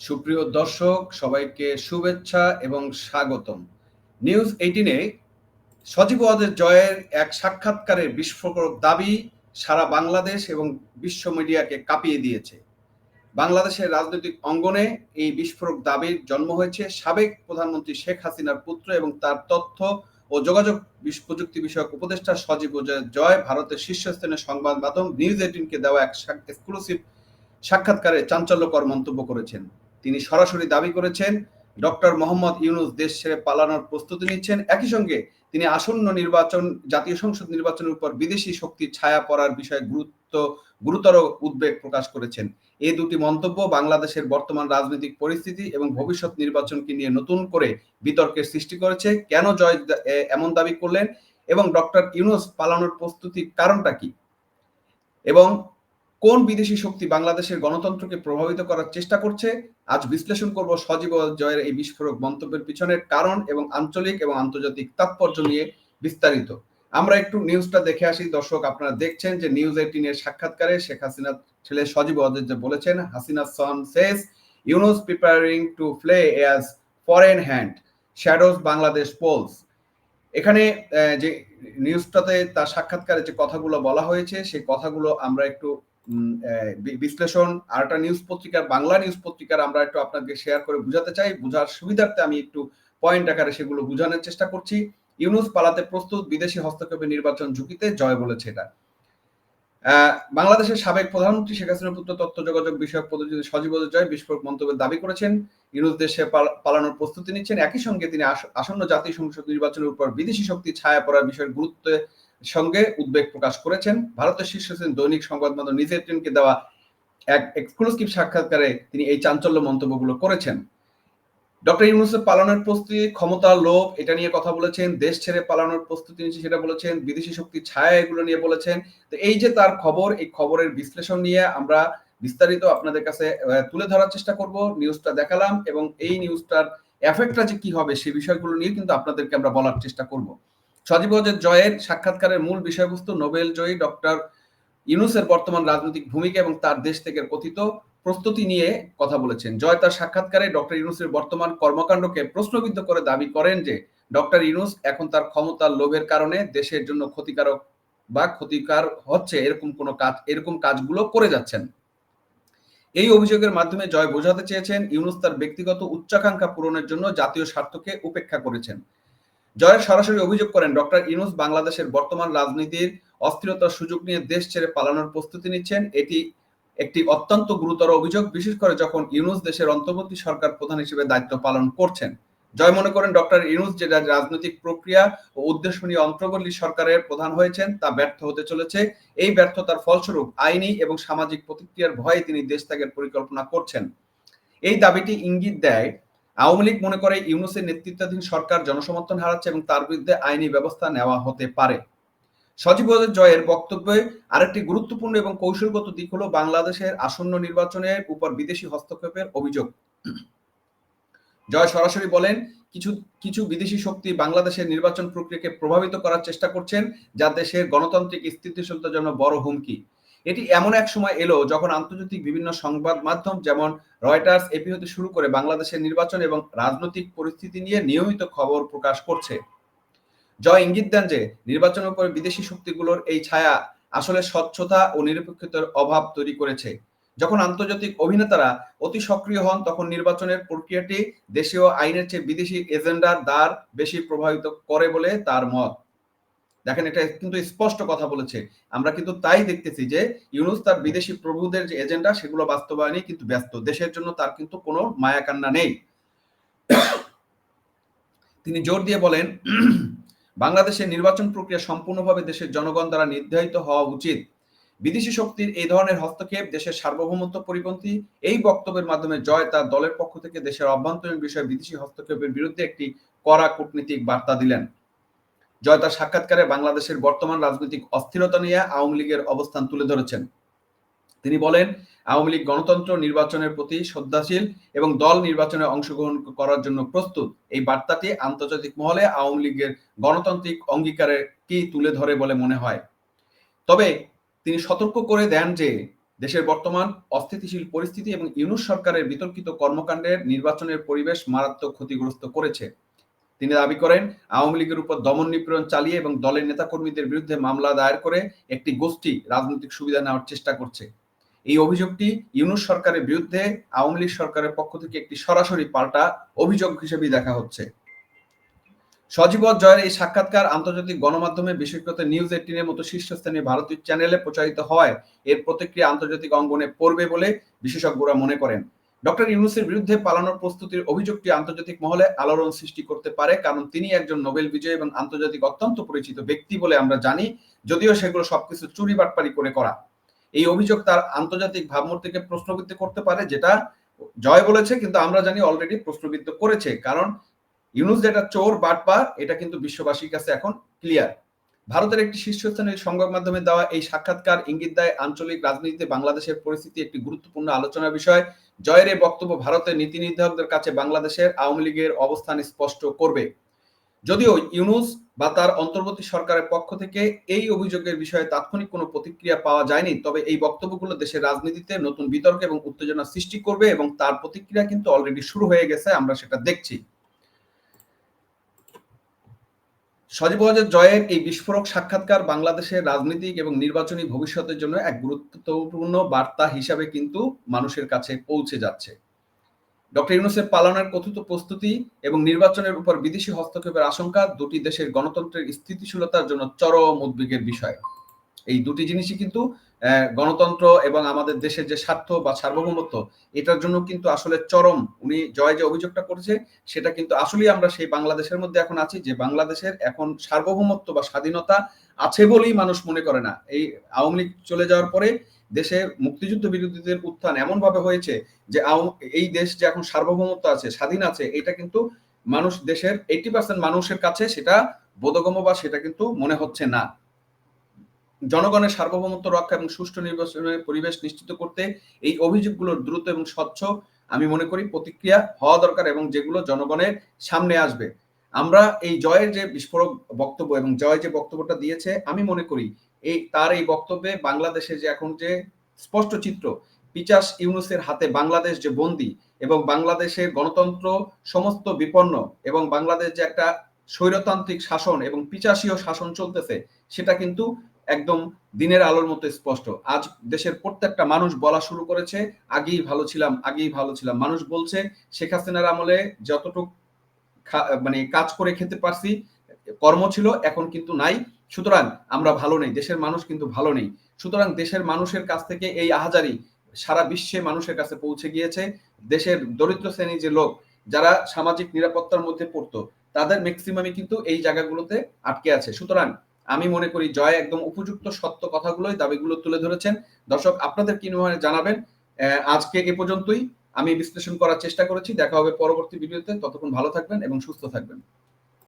সুপ্রিয় দর্শক, সবাইকে শুভেচ্ছা এবং স্বাগতম। নিউজ এইটিনে সজীব ওয়াজের জয়ের এক সাক্ষাৎকারের বিস্ফোরক দাবি সারা বাংলাদেশ এবং বিশ্ব মিডিয়াকে কাঁপিয়ে দিয়েছে। বাংলাদেশের রাজনৈতিক অঙ্গনে এই বিস্ফোরক দাবির জন্ম হয়েছে সাবেক প্রধানমন্ত্রী শেখ হাসিনার পুত্র এবং তার তথ্য ও যোগাযোগ প্রযুক্তি বিষয়ক উপদেষ্টা সজীব জয় ভারতের শীর্ষস্থানীয় সংবাদ মাধ্যম নিউজ এইটিনকে দেওয়া এক এক্সক্লুসিভ সাক্ষাৎকারে চাঞ্চল্যকর মন্তব্য করেছেন। তিনি সরাসরি দাবি করেছেন, ডক্টর মোহাম্মদ ইউনুস দেশ ছেড়ে পালানোর প্রস্তুতি নিচ্ছেন। একই সঙ্গে তিনি আসন্ন নির্বাচন, জাতীয় সংসদ নির্বাচনের উপর বিদেশি শক্তির ছায়া পড়ার বিষয়ে গুরুত্ব, গুরুতর উদ্বেগ প্রকাশ করেছেন। এই দুটি মন্তব্য বাংলাদেশের বর্তমান রাজনৈতিক পরিস্থিতি এবং ভবিষ্যৎ নির্বাচনকে নিয়ে নতুন করে বিতর্কের সৃষ্টি করেছে। কেন জয় এমন দাবি করলেন এবং ডক্টর ইউনুস পালানোর প্রস্তুতির কারণটা কি? এবং কোন বিদেশি শক্তি বাংলাদেশের গণতন্ত্রকে প্রভাবিত করার চেষ্টা করছে? আজ বিশ্লেষণ করব সজীব জয়ের এই বিস্ফোরক মন্তব্যের পিছনের কারণ এবং আঞ্চলিক এবং আন্তর্জাতিক তাৎপর্য নিয়ে বিস্তারিত। আমরা একটু নিউজটা দেখে আসি। দর্শক, আপনারা দেখছেন যে নিউজ এইটিনের সাক্ষাৎকারে শেখ হাসিনা ছেলে সজীব যে বলেছেন, Hasina son says Yunus preparing to play as foreign hand shadows Bangladesh polls. এখানে যে নিউজটাতে তার সাক্ষাৎকারে যে কথাগুলো বলা হয়েছে, সেই কথাগুলো আমরা একটু বিশ্লেষণ, আর একটা নিউজ পত্রিকার বাংলা নিউজ পত্রিকার আমরা একটু আপনাকে শেয়ার করে বুঝাতে চাই। বুঝার সুবিধার্থে আমি একটু পয়েন্ট আকারে সেগুলো বুঝানোর চেষ্টা করছি। ইউনুস পালাতে প্রস্তুত, বিদেশি হস্তক্ষেপের নির্বাচন ঝুঁকিতে জয় বলেছে এটা। বাংলাদেশের সাবেক প্রধানমন্ত্রী শেখ হাসিনার পুত্র তথ্য যোগাযোগ বিষয়ক পদ্ধতি সজীব জয় বিস্ফোরক মন্তব্যের দাবি করেছেন। ইউনুস দেশে পালানোর প্রস্তুতি নিচ্ছেন। একই সঙ্গে তিনি আসন্ন জাতীয় সংসদ নির্বাচনের উপর বিদেশি শক্তি ছায়া পড়ার বিষয়ের গুরুত্ব সঙ্গে উদ্বেগ প্রকাশ করেছেন। ভারতের শীর্ষ দৈনিক সংবাদ মাধ্যম ট্রেনকে দেওয়া এক এক্সক্লুসিভ সাক্ষাৎকারে তিনি এই চাঞ্চল্য মন্তব্যগুলো করেছেন। ডক্টর ইউনুসের পালানোর প্রস্তুতি, ক্ষমতা, লোভ, এটা নিয়ে কথা বলেছেন, দেশ ছেড়ে পালানোর প্রস্তুতি নিচ্ছে সেটা বলেছেন, বিদেশি শক্তির ছায়া এগুলো নিয়ে বলেছেন। তো এই যে তার খবর, এই খবরের বিশ্লেষণ নিয়ে আমরা বিস্তারিত আপনাদের কাছে তুলে ধরার চেষ্টা করব। নিউজটা দেখালাম এবং এই নিউজটার এফেক্টটা যে কি হবে সেই বিষয়গুলো নিয়ে কিন্তু আপনাদেরকে আমরা বলার চেষ্টা করব। সজীব জয়ের সাক্ষাৎকারের মূল বিষয়বস্তু নোবেল জয়ী ডক্টর ইউনুসের বর্তমান রাজনৈতিক ভূমিকা এবং তার দেশ থেকে কথিত প্রস্তুতি নিয়ে কথা বলেছেন। জয় তার সাক্ষাৎকারে ডক্টর ইউনুসের বর্তমান কর্মকাণ্ডকে প্রশ্নবিদ্ধ করে দাবি করেন যে, ডক্টর ইউনুস এখন তার ক্ষমতার লোভের কারণে দেশের জন্য ক্ষতিকারক বা ক্ষতিকার হচ্ছে এরকম কোনো কাজ, এরকম কাজগুলো করে যাচ্ছেন। এই অভিযোগের মাধ্যমে জয় বোঝাতে চেয়েছেন। ইউনুস তার ব্যক্তিগত উচ্চাকাঙ্ক্ষা পূরণের জন্য জাতীয় স্বার্থকে উপেক্ষা করেছেন। জয়ের সরাসরি অভিযোগ করেন ডক্টর ইউনুস বাংলাদেশের বর্তমান রাজনীতির অস্থিরতার সুযোগ নিয়ে দেশ ছেড়ে পালানোর প্রস্তুতি নিচ্ছেন। এটি একটি অত্যন্ত গুরুতর অভিযোগ, বিশেষ করে যখন ইউনুস দেশের অন্তর্বর্তী সরকার প্রধান হিসেবে দায়িত্ব পালন করছেন। জয় মনে করেন ডক্টর ইউনুস যে রাজনৈতিক প্রক্রিয়া ও উদ্দেশ্য নিয়ে অন্তর্বর্তী সরকারের প্রধান হয়েছেন, তা ব্যর্থ হতে চলেছে। এই ব্যর্থতার ফলস্বরূপ আইনি এবং সামাজিক প্রতিক্রিয়ার ভয়ে তিনি দেশ ত্যাগের পরিকল্পনা করছেন। এই দাবিটি ইঙ্গিত দেয় আওয়ামী লীগ মনে করে ইউনুসের নেতৃত্বাধীন সরকার জনসমর্থন হারাচ্ছে এবং তার বিরুদ্ধে আইনি ব্যবস্থা নেওয়া হতে পারে। সজীব জয়ের বক্তব্যে আরেকটি গুরুত্বপূর্ণ এবং কৌশলগত দিক হলো বাংলাদেশের আসন্ন নির্বাচনের উপর বিদেশি হস্তক্ষেপের অভিযোগ। জয় সরাসরি বলেন, কিছু কিছু বিদেশি শক্তি বাংলাদেশের নির্বাচন প্রক্রিয়াকে প্রভাবিত করার চেষ্টা করছেন, যা দেশের গণতান্ত্রিক স্থিতিশীলতার জন্য বড় হুমকি। এটি এমন এক সময় এলো যখন আন্তর্জাতিক বিভিন্ন সংবাদ মাধ্যম যেমন রয়টার্স এপি হতে শুরু করে বাংলাদেশের নির্বাচন এবং রাজনৈতিক পরিস্থিতি নিয়ে নিয়মিত খবর প্রকাশ করছে। জয় ইঙ্গিত দেন যে নির্বাচনের উপরে বিদেশি শক্তিগুলোর এই ছায়া আসলে স্বচ্ছতা ও নিরপেক্ষতার অভাব তৈরি করেছে। যখন আন্তর্জাতিক অভিনেতারা অতি সক্রিয় হন, তখন নির্বাচনের প্রক্রিয়াটি দেশীয় আইনের চেয়ে বিদেশি এজেন্ডার দ্বার বেশি প্রভাবিত করে বলে তার মত। দেখেন এটা কিন্তু স্পষ্ট কথা বলেছে। আমরা কিন্তু তাই দেখতেছি যে ইউনুস তার বিদেশি প্রভুদের যে এজেন্ডা সেগুলো বাস্তবায়নে কিন্তু ব্যস্ত। দেশের জন্য তার কিন্তু কোনো মায়া কান্না নেই। তিনি জোর দিয়ে বলেন, বাংলাদেশের নির্বাচন প্রক্রিয়া সম্পূর্ণভাবে দেশের জনগণ দ্বারা নির্ধারিত হওয়া উচিত। বিদেশি শক্তির এই ধরনের হস্তক্ষেপ দেশের সার্বভৌমত্ব পরিপন্থী এই বক্তব্যের মাধ্যমে জয় তার দলের পক্ষ থেকে দেশের অভ্যন্তরীণ বিষয়ে বিদেশি হস্তক্ষেপের বিরুদ্ধে একটি কড়া কূটনীতিক বার্তা দিলেন। জয় তার সাক্ষাৎকারে বাংলাদেশের বর্তমান রাজনৈতিক অস্থিরতা নিয়ে আওয়ামী লীগের অবস্থান তুলে ধরেছেন। তিনি বলেন, আওয়ামী লীগ গণতন্ত্র নির্বাচনের প্রতি শ্রদ্ধাশীল এবং দল নির্বাচনে অংশগ্রহণ করার জন্য প্রস্তুত। এই বার্তাটি আন্তর্জাতিক মহলে আওয়ামী লীগের গণতান্ত্রিক অঙ্গীকারের কি তুলে ধরে বলে মনে হয়? তবে তিনি সতর্ক করে দেন যে, দেশের বর্তমান অস্থিতিশীল পরিস্থিতি এবং ইউনুস সরকারের বিতর্কিত কর্মকাণ্ডের নির্বাচনের পরিবেশ মারাত্মক ক্ষতিগ্রস্ত করেছে। তিনি দাবি করেন, আওয়ামী লীগের উপর দমন নিপীড়ন চালিয়ে এবং দলের নেতাকর্মীদের বিরুদ্ধে মামলা দায়ের করে একটি গোষ্ঠী রাজনৈতিক সুবিধা নেওয়ার চেষ্টা করছে। এই অভিযোগটি ইউনুস সরকারের বিরুদ্ধে আওয়ামী লীগ সরকারের পক্ষ থেকে একটি সরাসরি পাল্টা অভিযোগ হিসেবে দেখা হচ্ছে। সজীব জয়ের এই সাক্ষাৎকার আন্তর্জাতিক গণমাধ্যমে বিশেষত নিউজ এইটিনের মতো শীর্ষস্থানীয় ভারতীয় চ্যানেলে প্রচারিত হয় এর প্রতিক্রিয়া আন্তর্জাতিক অঙ্গনে পড়বে বলে বিশেষজ্ঞরা মনে করেন। ডক্টর ইউনুসের বিরুদ্ধে পালানোর প্রস্তুতির অভিযোগটি আন্তর্জাতিক মহলে আলোড়ন সৃষ্টি করতে পারে, কারণ তিনি একজন নোবেল বিজয়ী এবং আন্তর্জাতিক অত্যন্ত পরিচিত ব্যক্তি বলে আমরা জানি, যদিও সেগুলো সবকিছু চুরি বাটপারি করে করা। এই অভিযোগ তার আন্তর্জাতিক ভাবমূর্তিকে প্রশ্নবিদ্ধ করতে পারে, যেটা জয় বলেছে, কিন্তু আমরা জানি অলরেডি প্রশ্নবিদ্ধ করেছে, কারণ ইউনুস যেটা চোর বাটপার, এটা কিন্তু বিশ্ববাসীর কাছে এখন ক্লিয়ার ভারতের একটি শীর্ষস্থানীয় সংবাদ মাধ্যমে দেওয়া এই সাক্ষাৎকার ইঙ্গিত দেয় আঞ্চলিক রাজনীতিতে বাংলাদেশের পরিস্থিতি একটি গুরুত্বপূর্ণ আলোচনার বিষয়। জয়ের এই বক্তব্য ভারতের নীতি নির্ধারকদের কাছে বাংলাদেশের আওয়ামী লীগের অবস্থান স্পষ্ট করবে। যদিও ইউনুস বা তার অন্তর্বর্তী সরকারের পক্ষ থেকে এই অভিযোগের বিষয়ে তাৎক্ষণিক কোনো প্রতিক্রিয়া পাওয়া যায়নি, তবে এই বক্তব্যগুলো দেশের রাজনীতিতে নতুন বিতর্ক এবং উত্তেজনা সৃষ্টি করবে এবং তার প্রতিক্রিয়া কিন্তু অলরেডি শুরু হয়ে গেছে, আমরা সেটা দেখছি। সজীব জয়ের এই বিস্ফোরক সাক্ষাৎকার বাংলাদেশের রাজনৈতিক এবং নির্বাচনী ভবিষ্যতের জন্য এক গুরুত্বপূর্ণ বার্তা হিসাবে কিন্তু মানুষের কাছে পৌঁছে যাচ্ছে। ডক্টর ইউনুসের পালনের কথিত প্রস্তুতি এবং নির্বাচনের উপর বিদেশি হস্তক্ষেপের আশঙ্কা দুটি দেশের গণতন্ত্রের স্থিতিশীলতার জন্য চরম উদ্বেগের বিষয়। এই দুটি জিনিসই কিন্তু গণতন্ত্র এবং আমাদের দেশের যে স্বার্থ বা সার্বভৌমত্ব, এটার জন্য কিন্তু আসলে চরম, উনি জয় যে অভিযোগটা করেছে, সেটা কিন্তু আসলেই আমরা সেই বাংলাদেশের মধ্যে এখন আছি, যে বাংলাদেশের এখন সার্বভৌমত্ব বা স্বাধীনতা আছে বলেই মানুষ মনে করে না। এই আওয়ামী লীগ চলে যাওয়ার পরে দেশে মুক্তিযুদ্ধ বিরোধীদের উত্থান এমন ভাবে হয়েছে যে এই দেশ যে এখন সার্বভৌমত্ব আছে, স্বাধীন আছে, এটা কিন্তু মানুষ দেশের এইটি পার্সেন্ট মানুষের কাছে সেটা বোধগম্য বা সেটা কিন্তু মনে হচ্ছে না। জনগণের সার্বভৌমত্ব রক্ষা এবং সুষ্ঠু নির্বাচনের পরিবেশ নিশ্চিত করতে এই অভিযোগগুলোর দ্রুত এবং স্বচ্ছ, আমি মনে করি, প্রতিক্রিয়া হওয়া দরকার এবং যেগুলো জনগণের সামনে আসবে। আমরা এই জয়ের যে বিস্ফোরক বক্তব্য এবং জয় যে বক্তব্যটা দিয়েছে, আমি মনে করি এই, তার এই বক্তব্যে বাংলাদেশে যে এখন যে স্পষ্ট চিত্র, পিচাস ইউনুসের হাতে বাংলাদেশ যে বন্দী এবং বাংলাদেশের গণতন্ত্র সমস্ত বিপন্ন এবং বাংলাদেশ যে একটা স্বৈরতান্ত্রিক শাসন এবং পিচাসীয় শাসন চলতেছে, সেটা কিন্তু একদম দিনের আলোর মতো স্পষ্ট। আজ দেশের প্রত্যেকটা মানুষ বলা শুরু করেছে, আগেই ভালো ছিলাম, আগেই ভালো ছিলাম। মানুষ বলছে, শেখ হাসিনার আমলে যতটুক মানে কাজ করে খেতে পারছি, কর্ম ছিল, এখন কিন্তু নাই। সুতরাং আমরা ভালো নেই, দেশের মানুষ কিন্তু ভালো নেই। সুতরাং দেশের মানুষের কাছ থেকে এই আহাজারি সারা বিশ্বে মানুষের কাছে পৌঁছে গিয়েছে। দেশের দরিদ্র শ্রেণির যে লোক, যারা সামাজিক নিরাপত্তার মধ্যে পড়তো, তাদের ম্যাক্সিমামই কিন্তু এই জায়গাগুলোতে আটকে আছে। সুতরাং আমি মনে করি জয় একদম উপযুক্ত, সত্য কথাগুলোই দাবিগুলো তুলে ধরেছেন। দর্শক, আপনাদের কি মনে জানাবেন? আজকে এ পর্যন্তই। আমি বিশ্লেষণ করার চেষ্টা করেছি। দেখা হবে পরবর্তী ভিডিওতে। ততক্ষণ ভালো থাকবেন এবং সুস্থ থাকবেন।